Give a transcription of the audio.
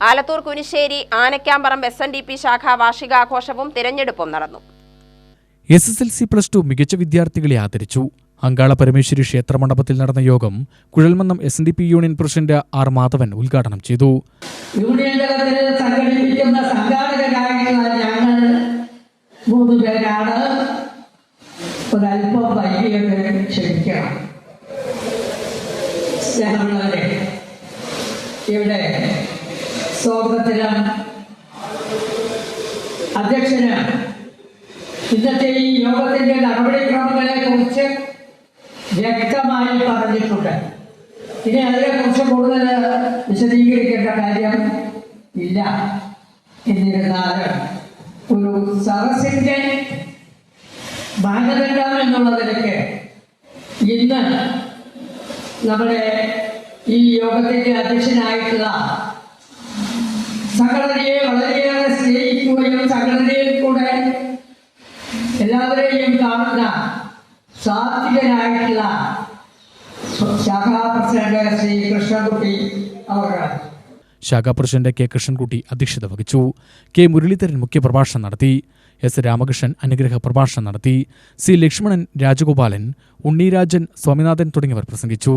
ആലത്തൂർ കുനിശ്ശേരി ആനക്കാമ്പറമ്പ് S N D P ശാഖ വാർഷികാഘോഷവും തിരഞ്ഞെടുപ്പും നടന്നു. S S L C plus two മികച്ച വിദ്യാർത്ഥികളെ ആദരിച്ചു. അങ്കാള പരമേശ്വരി ക്ഷേത്ര മണ്ഡപത്തിൽ നടന്ന യോഗം Kuzhalmannam S N D P union president R Madhavan ഉദ്ഘാടനം ചെയ്തു. യൂണിയൻ തലത്തിൽ സംഘടിപ്പിക്കുന്ന സംഘാടകരായിട്ടുള്ള ഞങ്ങൾ മൂന്ന് പേരാണ്. ഒരല്പം വൈകിയൊക്കെ ക്ഷമിക്കണം. സ്നേഹമുള്ളവരെ ഇവിടെ സ്വാഗതത്തിലും അധ്യക്ഷന് ഇന്നത്തെ ഈ യോഗത്തിന്റെ നടപടിക്രമങ്ങളെ കുറിച്ച് വ്യക്തമായി പറഞ്ഞിട്ടുണ്ട്. ഇനി അതിനെക്കുറിച്ച് കൂടുതൽ വിശദീകരിക്കേണ്ട കാര്യം ഇല്ല. എന്നിരുന്നാലും ഒരു സദസ്സിന്റെ മാനദണ്ഡം എന്നുള്ള നിലയ്ക്ക് ഇന്ന് നമ്മുടെ ഈ യോഗത്തിന്റെ അധ്യക്ഷനായിട്ടുള്ള സംഘടനയെ വളരെയേറെ സ്നേഹിക്കുകയും സംഘടനയിൽ കൂടെ എല്ലാവരെയും കാണുന്ന സാത്വികനായിട്ടുള്ള ശാഖാ ശ്രീ കൃഷ്ണൻകുട്ടി അവരാണ് ശാഖാ പ്രസിഡന്റ് കെ കൃഷ്ണൻകുട്ടി അധ്യക്ഷത വഹിച്ചു. കെ മുരളീധരൻ മുഖ്യപ്രഭാഷണം നടത്തി. എസ് രാമകൃഷ്ണൻ അനുഗ്രഹ പ്രഭാഷണം നടത്തി. സി ലക്ഷ്മണൻ രാജഗോപാലൻ ഉണ്ണിരാജൻ സ്വാമിനാഥൻ തുടങ്ങിയവർ പ്രസംഗിച്ചു.